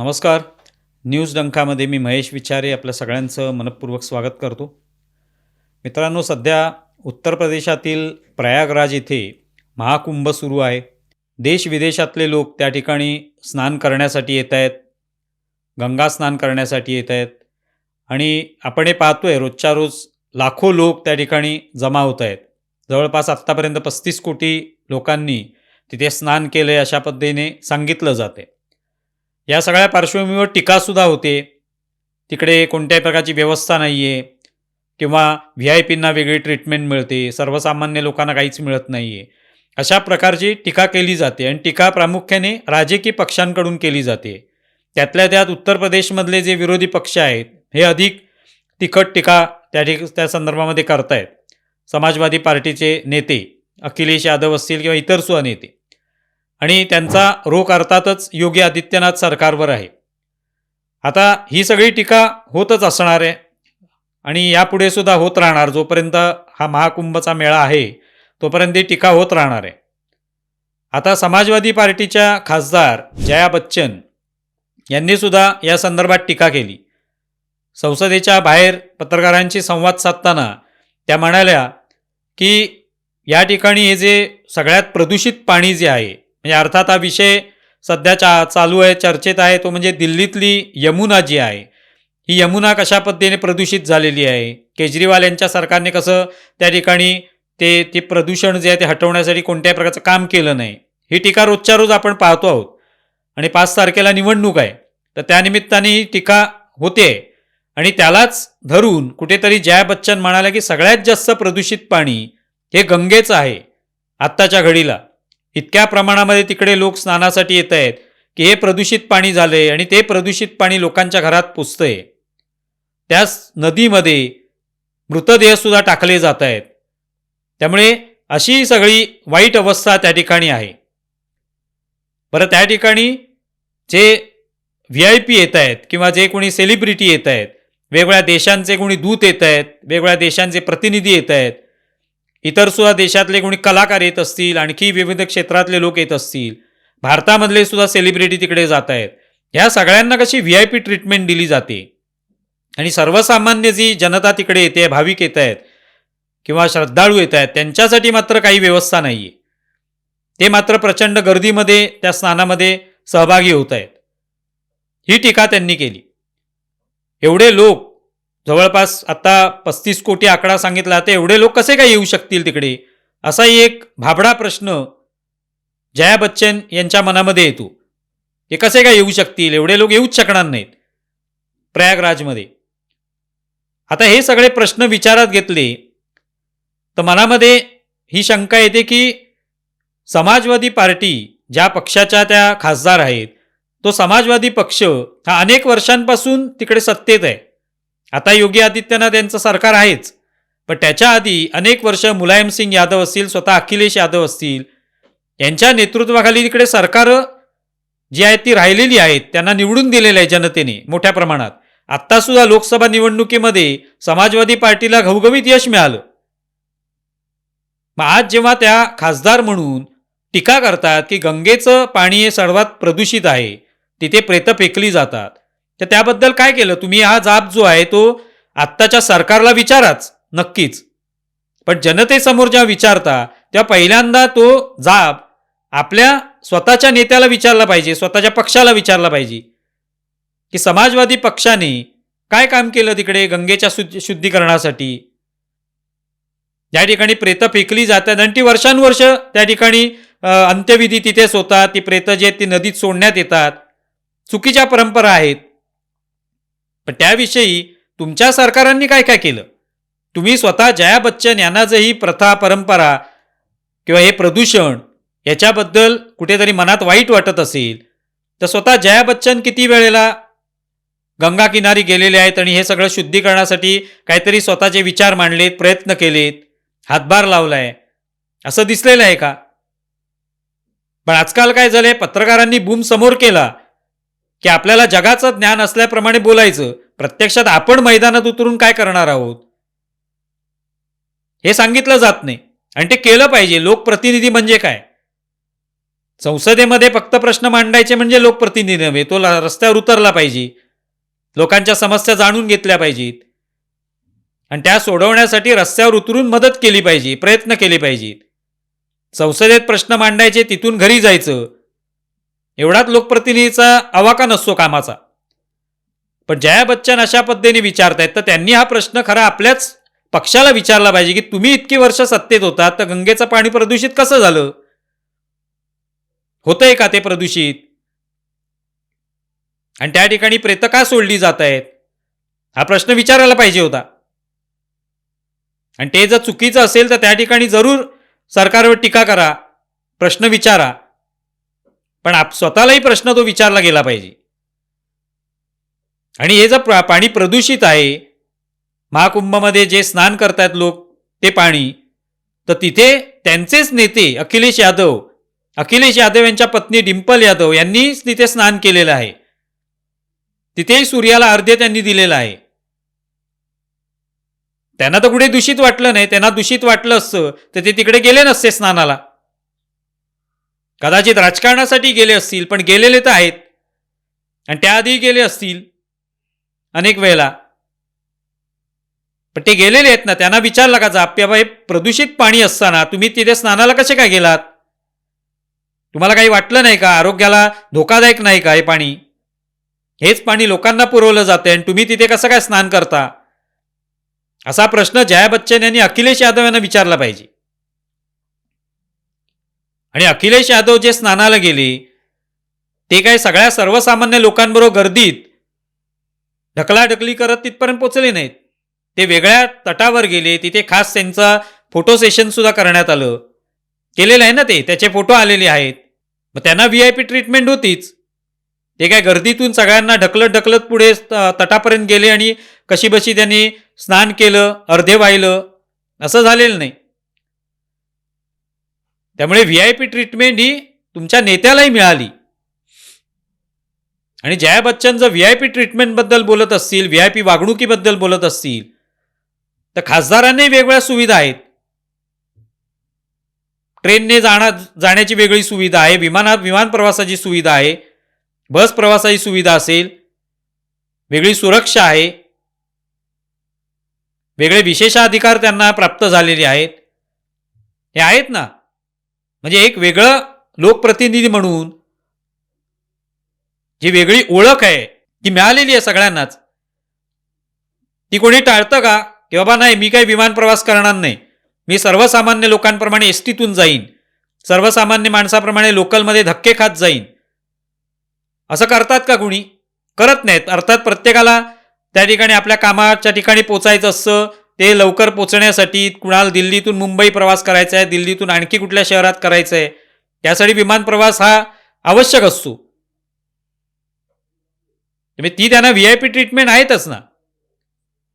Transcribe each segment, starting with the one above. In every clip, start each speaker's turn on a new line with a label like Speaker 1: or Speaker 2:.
Speaker 1: नमस्कार. न्यूज डंकामध्ये मी महेश विचारे आपल्या सगळ्यांचं मनपूर्वक स्वागत करतो. मित्रांनो सध्या उत्तर प्रदेशातील प्रयागराज येथे महाकुंभ सुरू आहे. देश विदेशातले लोक त्या ठिकाणी स्नान करण्यासाठी येत आहेत. गंगा स्नान करण्यासाठी येत आहेत. आणि आपण हे पाहतो आहे रोजच्या रोज लाखो लोक त्या ठिकाणी जमा होत आहेत. जवळपास आत्तापर्यंत पस्तीस कोटी लोकांनी तिथे स्नान केलं आहे अशा पद्धतीने सांगितलं जाते या सगळ्या पार्श्वभूमीवर टीकासुद्धा होते. तिकडे कोणत्याही प्रकारची व्यवस्था नाही आहे किंवा व्ही आय पींना वेगळी ट्रीटमेंट मिळते. सर्वसामान्य लोकांना काहीच मिळत नाही आहे अशा प्रकारची टीका केली जाते आणि टीका प्रामुख्याने राजकीय पक्षांकडून केली जाते. त्यातल्या त्यात उत्तर प्रदेशमधले जे विरोधी पक्ष आहेत हे अधिक तिखट टीका त्या ठिक त्या संदर्भामध्ये करतायत. समाजवादी पार्टीचे नेते अखिलेश यादव असतील किंवा इतर सुद्धा नेते आणि त्यांचा रोख अर्थातच योगी आदित्यनाथ सरकारवर आहे. आता ही सगळी टीका होतच असणार आहे आणि यापुढे सुद्धा होत राहणार. जोपर्यंत हा महाकुंभचा मेळा आहे तोपर्यंत ही टीका होत राहणार आहे. आता समाजवादी पार्टीच्या खासदार जया बच्चन यांनी सुद्धा या संदर्भात टीका केली. संसदेच्या बाहेर पत्रकारांशी संवाद साधताना त्या म्हणाल्या की या ठिकाणी हे जे सगळ्यात प्रदूषित पाणी जे आहे म्हणजे अर्थात हा विषय सध्या चा चालू आहे चर्चेत आहे. तो म्हणजे दिल्लीतली यमुना जी आहे ही यमुना कशा पद्धतीने प्रदूषित झालेली आहे? केजरीवाल यांच्या सरकारने कसं त्या ठिकाणी ते ते प्रदूषण जे आहे ते हटवण्यासाठी कोणत्याही प्रकारचं काम केलं नाही? ही टीका रोजच्या रोज आपण पाहतो आहोत. आणि पाच तारखेला निवडणूक आहे. तर त्यानिमित्ताने ही टीका होते. आणि त्यालाच धरून कुठेतरी जया बच्चन म्हणाल्या की सगळ्यात जास्त प्रदूषित पाणी हे गंगेचं आहे आत्ताच्या घडीला. इतक्या प्रमाणामध्ये तिकडे लोक स्नानासाठी येत आहेत की हे प्रदूषित पाणी झालंय आणि ते प्रदूषित पाणी लोकांच्या घरात पुसतंय. त्याच नदीमध्ये मृतदेहसुद्धा टाकले जात आहेत त्यामुळे अशी सगळी वाईट अवस्था त्या ठिकाणी आहे. बरं त्या ठिकाणी जे व्ही आय पी येत आहेत किंवा जे कोणी सेलिब्रिटी येत आहेत वेगवेगळ्या देशांचे कोणी दूत येत आहेत वेगवेगळ्या देशांचे प्रतिनिधी येत आहेत इतर सुद्धा देशातले कोणी कलाकार येत असतील आणखी विविध क्षेत्रातले लोक येत असतील भारतामधले सुद्धा सेलिब्रिटी तिकडे जात आहेत. ह्या सगळ्यांना कशी व्ही आय पी ट्रीटमेंट दिली जाते? आणि सर्वसामान्य जी जनता तिकडे येते भाविक येत आहेत किंवा श्रद्धाळू येत आहेत त्यांच्यासाठी मात्र काही व्यवस्था नाही आहे ते मात्र प्रचंड गर्दीमध्ये त्या स्नानामध्ये सहभागी होत आहेत. ही टीका त्यांनी केली. एवढे लोक जवळपास आता पस्तीस कोटी आकडा सांगितला तर एवढे लोक कसे काय येऊ शकतील तिकडे? असाही एक भाबडा प्रश्न जया बच्चन यांच्या मनामध्ये येतो. हे कसे काय येऊ शकतील? एवढे लोक येऊच शकणार नाहीत प्रयागराजमध्ये. आता हे सगळे प्रश्न विचारात घेतले तर मनामध्ये ही शंका येते की समाजवादी पार्टी ज्या पक्षाच्या त्या खासदार आहेत तो समाजवादी पक्ष हा अनेक वर्षांपासून तिकडे सत्तेत आहे. आता योगी आदित्यनाथ यांचं सरकार आहेच. पण त्याच्या आधी अनेक वर्ष मुलायम सिंग यादव असतील स्वतः अखिलेश यादव असतील यांच्या नेतृत्वाखाली तिकडे सरकारं जी आहेत ती राहिलेली आहेत त्यांना निवडून दिलेलं आहे जनतेने मोठ्या प्रमाणात. आत्तासुद्धा लोकसभा निवडणुकीमध्ये समाजवादी पार्टीला घवघवीत यश मिळालं. मग आज जेव्हा त्या खासदार म्हणून टीका करतात की गंगेचं पाणी हे सर्वात प्रदूषित आहे तिथे प्रेतं फेकली जातात. तर त्याबद्दल काय केलं? तुम्ही हा जाब जो आहे तो आत्ताच्या सरकारला विचाराच नक्कीच. पण जनतेसमोर जेव्हा विचारता तेव्हा पहिल्यांदा तो जाब आपल्या स्वतःच्या नेत्याला विचारला पाहिजे स्वतःच्या पक्षाला विचारला पाहिजे. की समाजवादी पक्षाने काय काम केलं तिकडे गंगेच्या शुद्ध शुद्धीकरणासाठी? ज्या ठिकाणी प्रेतं फेकली जातात आणि ती वर्षानुवर्ष त्या ठिकाणी अंत्यविधी तिथेच होतात ती प्रेतं जे आहेत ती नदीत सोडण्यात येतात. चुकीच्या परंपरा आहेत. पण त्याविषयी तुमच्या सरकारांनी काय काय केलं? तुम्ही स्वतः जया बच्चन यांना ही प्रथा परंपरा किंवा हे प्रदूषण याच्याबद्दल कुठेतरी मनात वाईट वाटत असेल तर स्वतः जया बच्चन किती वेळेला गंगा किनारी गेलेले आहेत आणि हे सगळं शुद्धीकरणासाठी काहीतरी स्वतःचे विचार मांडलेत प्रयत्न केलेत हातभार लावलाय असं दिसलेलं आहे का? पण आजकाल काय झालंय पत्रकारांनी बूम समोर केला की आपल्याला जगाचं ज्ञान असल्याप्रमाणे बोलायचं. प्रत्यक्षात आपण मैदानात उतरून काय करणार आहोत? हे सांगितलं जात नाही. आणि ते केलं पाहिजे. लोकप्रतिनिधी म्हणजे काय? संसदेमध्ये फक्त प्रश्न मांडायचे म्हणजे लोकप्रतिनिधी नव्हे. तो रस्त्यावर उतरला पाहिजे. लोकांच्या समस्या जाणून घेतल्या पाहिजेत. आणि त्या सोडवण्यासाठी रस्त्यावर उतरून मदत केली पाहिजे. प्रयत्न केले पाहिजेत. संसदेत प्रश्न मांडायचे तिथून घरी जायचं. एवढाच लोकप्रतिनिधीचा अवाका नसतो कामाचा. पण जया बच्चन अशा पद्धतीने विचारतायत तर त्यांनी हा प्रश्न खरा आपल्याच पक्षाला विचारला पाहिजे की तुम्ही इतकी वर्ष सत्तेत होता तर गंगेचं पाणी प्रदूषित कसं झालं? होतंय का ते प्रदूषित? आणि त्या ठिकाणी प्रेत का सोडली जात आहेत हा प्रश्न विचारायला पाहिजे होता. आणि ते जर चुकीचं असेल तर त्या ठिकाणी जरूर सरकारवर टीका करा प्रश्न विचारा. पण आप स्वतःलाही प्रश्न तो विचारला गेला पाहिजे. आणि हे जर प्रा- पाणी प्रदूषित आहे महाकुंभमध्ये जे स्नान करतायत लोक ते पाणी तर तिथे त्यांचेच नेते अखिलेश यादव अखिलेश यादव यांच्या पत्नी डिंपल यादव यांनी तिथे स्नान केलेलं आहे. तिथेही सूर्याला अर्ध्य त्यांनी दिलेलं आहे. त्यांना तर कुठे दूषित वाटलं नाही त्यांना दूषित वाटलं असतं तर ते तिकडे गेले नसते स्नानाला. कदाचित राजकारणासाठी गेले असतील पण गेलेले तर आहेत. आणि त्याआधी गेले असतील अनेक वेळेला. पण ते गेलेले आहेत ना त्यांना विचारलं का जाप्या बाई प्रदूषित पाणी असताना तुम्ही तिथे स्नानाला कसे काय गेलात? तुम्हाला काही वाटलं नाही का? आरोग्याला धोकादायक नाही का हे पाणी? हेच पाणी लोकांना पुरवलं जाते आणि तुम्ही तिथे कसं काय स्नान करता? असा प्रश्न जया बच्चन यांनी अखिलेश यादव यांना विचारला पाहिजे. आणि अखिलेश यादव जे स्नानाला गेले ते काय सगळ्या सर्वसामान्य लोकांबरोबर गर्दीत ढकलाढकली करत तिथपर्यंत पोचले नाहीत. ते वेगळ्या तटावर गेले तिथे खास त्यांचा फोटो सेशन सुद्धा करण्यात आलं. केलेलं आहे ना ते? त्याचे फोटो आलेले आहेत. मग त्यांना व्ही आय पी ट्रीटमेंट होतीच. ते काय गर्दीतून सगळ्यांना ढकलत ढकलत पुढे तटापर्यंत गेले आणि कशी बशी त्यांनी स्नान केलं अर्धे वाहिलं असं झालेलं नाही. त्यामुळे व्ही आय पी ट्रीटमेंट ही तुमच्या नेत्यालाही मिळाली. आणि जया बच्चन जर व्ही आय पी ट्रीटमेंटबद्दल बोलत असतील व्ही आय पी वागणुकीबद्दल बोलत असतील तर खासदारांनाही वेगवेगळ्या सुविधा आहेत. ट्रेनने जाणार जाण्याची वेगळी सुविधा आहे विमानात विमान प्रवासाची सुविधा आहे बस प्रवासाची सुविधा असेल वेगळी सुरक्षा आहे वेगळे विशेषाधिकार त्यांना प्राप्त झालेले आहेत. हे आहेत ना? म्हणजे एक वेगळं लोकप्रतिनिधी म्हणून जी वेगळी ओळख आहे ती मिळालेली आहे सगळ्यांनाच. ती कोणी टाळतं का? की बाबा नाही मी काही विमान प्रवास करणार नाही. मी सर्वसामान्य लोकांप्रमाणे एस टीतून जाईन. सर्वसामान्य माणसाप्रमाणे लोकलमध्ये धक्के खात जाईन. असं करतात का कुणी? करत नाहीत. अर्थात प्रत्येकाला त्या ठिकाणी आपल्या कामाच्या ठिकाणी पोचायचं असतं ते लवकर पोचण्यासाठी कुणाला दिल्लीतून मुंबई प्रवास करायचा आहे दिल्लीतून आणखी कुठल्या शहरात करायचं आहे त्यासाठी विमान प्रवास हा आवश्यक असतो. त्यामुळे ती त्यांना व्ही आय पी ट्रीटमेंट आहेतच ना.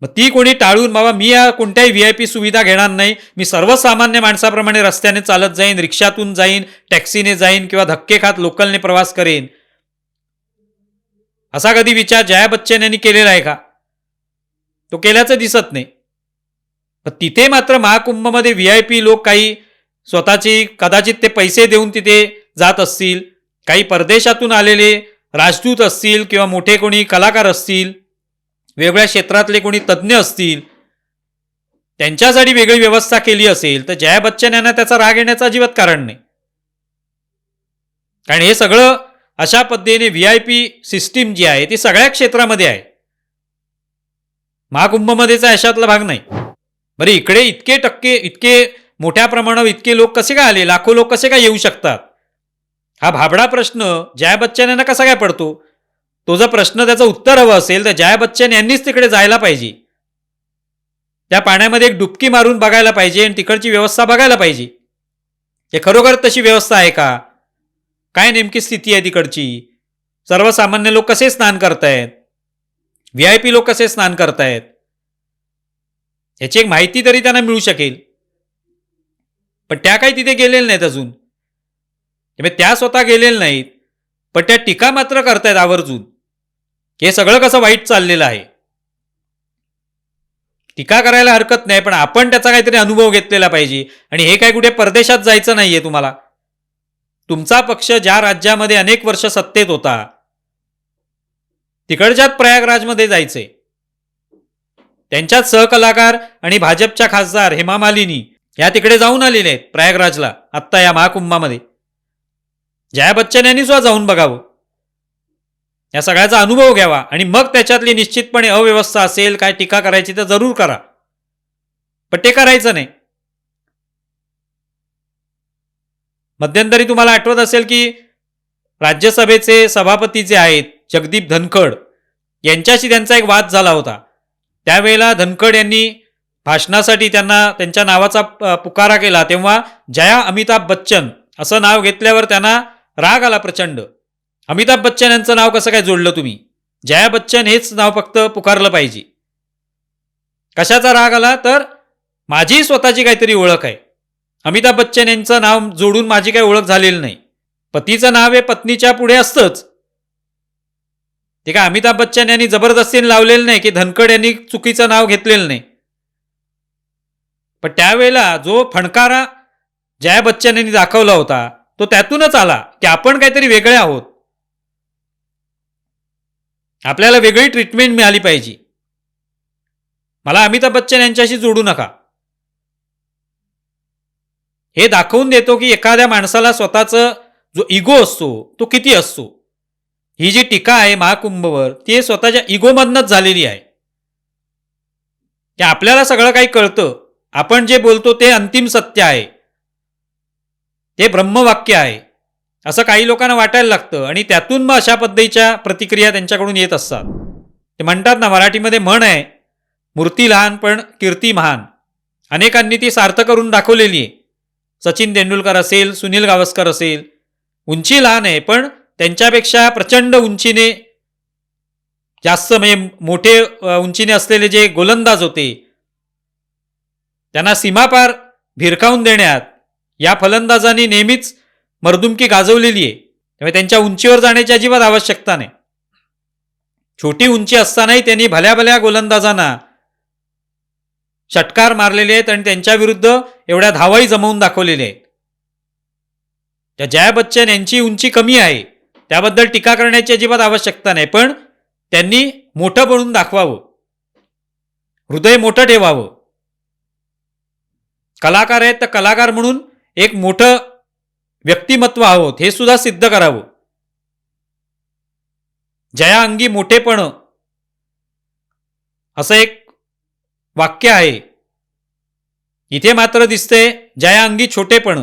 Speaker 1: मग ती कोणी टाळून बाबा मी या कोणत्याही व्ही आय पी सुविधा घेणार नाही. मी सर्वसामान्य माणसाप्रमाणे रस्त्याने चालत जाईन रिक्षातून जाईन टॅक्सीने जाईन किंवा धक्के खात लोकलने प्रवास करेन. असा कधी विचार जया बच्चन यांनी केलेला आहे का? तो केल्याचं दिसत नाही. तिथे मात्र महाकुंभमध्ये व्ही आय पी लोक काही स्वतःची कदाचित ते पैसे देऊन तिथे जात असतील काही परदेशातून आलेले राजदूत असतील किंवा मोठे कोणी कलाकार असतील वेगळ्या क्षेत्रातले कोणी तज्ज्ञ असतील त्यांच्यासाठी वेगळी व्यवस्था केली असेल तर जया बच्चन यांना त्याचा राग येण्याचं अजिबात कारण नाही. कारण हे सगळं अशा पद्धतीने व्ही आय पी सिस्टीम जी आहे ती सगळ्या क्षेत्रामध्ये आहे. महाकुंभमध्येचा अशातला भाग नाही. बरे इकडे इतके टक्के इतके मोठ्या प्रमाणावर इतके लोक कसे काय आले? लाखो लोक कसे काय येऊ शकतात? हा भाबडा प्रश्न जया बच्चन यांना कसा काय पडतो? तो जर प्रश्न त्याचं उत्तर हवं असेल तर जया बच्चन यांनीच तिकडे जायला पाहिजे. त्या पाण्यामध्ये एक डुबकी मारून बघायला पाहिजे आणि तिकडची व्यवस्था बघायला पाहिजे. हे खरोखर तशी व्यवस्था आहे का? काय नेमकी स्थिती आहे तिकडची? सर्वसामान्य लोक कसे स्नान करतायत? व्ही आय पी लोक कसे स्नान करतायत? याची एक माहिती तरी त्यांना मिळू शकेल. पण त्या काही तिथे गेलेल्या नाहीत अजून. त्यामुळे त्या स्वतः गेलेल्या नाहीत पण त्या टीका मात्र करतायत आवर्जून. हे सगळं कसं वाईट चाललेलं आहे? टीका करायला हरकत नाही पण आपण त्याचा काहीतरी अनुभव घेतलेला पाहिजे. आणि हे काय कुठे परदेशात जायचं नाहीये तुम्हाला. तुमचा पक्ष ज्या राज्यामध्ये अनेक वर्ष सत्तेत होता तिकडच्याच प्रयागराजमध्ये जायचंय. त्यांच्याच सहकलाकार आणि भाजपच्या खासदार हेमा मालिनी या तिकडे जाऊन आलेले आहेत प्रयागराजला आत्ता या महाकुंभामध्ये. जया बच्चन यांनी सुद्धा जाऊन बघावं. या सगळ्याचा अनुभव घ्यावा आणि मग त्याच्यातली निश्चितपणे अव्यवस्था असेल काय टीका करायची तर जरूर करा. पण ते करायचं नाही. मध्यंतरी तुम्हाला आठवत असेल की राज्यसभेचे सभापती जे आहेत जगदीप धनखड यांच्याशी त्यांचा एक वाद झाला होता. त्यावेळेला धनखड यांनी भाषणासाठी त्यांना त्यांच्या नावाचा पुकारा केला. तेव्हा जया अमिताभ बच्चन असं नाव घेतल्यावर त्यांना राग आला प्रचंड. अमिताभ बच्चन यांचं नाव कसं काय जोडलं तुम्ही? जया बच्चन हेच नाव फक्त पुकारलं पाहिजे. कशाचा राग आला? तर माझी स्वतःची काहीतरी ओळख आहे. अमिताभ बच्चन यांचं नाव जोडून माझी काही ओळख झालेली नाही. पतीचं नाव हे पत्नीच्या पुढे असतंच. ते काय अमिताभ बच्चन यांनी जबरदस्तीने लावलेलं नाही की धनखड यांनी चुकीचं नाव घेतलेलं नाही. पण त्यावेळेला जो फणकारा जया बच्चन यांनी दाखवला होता तो त्यातूनच आला की आपण काहीतरी वेगळे आहोत. आपल्याला वेगळी ट्रीटमेंट मिळाली पाहिजे. मला अमिताभ बच्चन यांच्याशी जोडू नका. हे दाखवून देतो की एखाद्या माणसाला स्वतःचं जो इगो असतो तो किती असतो? ही जी टीका आहे महाकुंभवर ती स्वतःच्या इगोमधनच झालेली आहे. की आपल्याला सगळं काही कळतं. आपण जे बोलतो ते अंतिम सत्य आहे. ते ब्रह्मवाक्य आहे. असं काही लोकांना वाटायला लागतं आणि त्यातून मग अशा पद्धतीच्या प्रतिक्रिया त्यांच्याकडून येत असतात. ते म्हणतात ना मराठीमध्ये म्हण आहे मूर्ती लहान पण कीर्ती महान. अनेकांनी ती सार्थ करून दाखवलेली आहे. सचिन तेंडुलकर असेल सुनील गावस्कर असेल उंची लहान आहे पण त्यांच्यापेक्षा प्रचंड उंचीने जास्त म्हणजे मोठे उंचीने असलेले जे गोलंदाज होते त्यांना सीमापार भिरकावून देण्यात या फलंदाजांनी नेहमीच मर्दुमकी गाजवलेली आहे. त्यामुळे त्यांच्या उंचीवर जाण्याची अजिबात आवश्यकता नाही. छोटी उंची असतानाही त्यांनी भल्या भल्या गोलंदाजांना षटकार मारलेले आहेत आणि त्यांच्या विरुद्ध एवढ्या धावाही जमवून दाखवलेल्या आहेत. त्या जया बच्चन यांची उंची कमी आहे. त्याबद्दल टीका करण्याची अजिबात आवश्यकता नाही पण त्यांनी मोठं बनून दाखवावं. हृदय मोठं ठेवावं. कलाकार आहेत तर कलाकार म्हणून एक मोठं व्यक्तिमत्व आहोत हे सुद्धा सिद्ध करावं. जया अंगी मोठेपण. असं एक वाक्य आहे. इथे मात्र दिसते जया अंगी छोटेपण.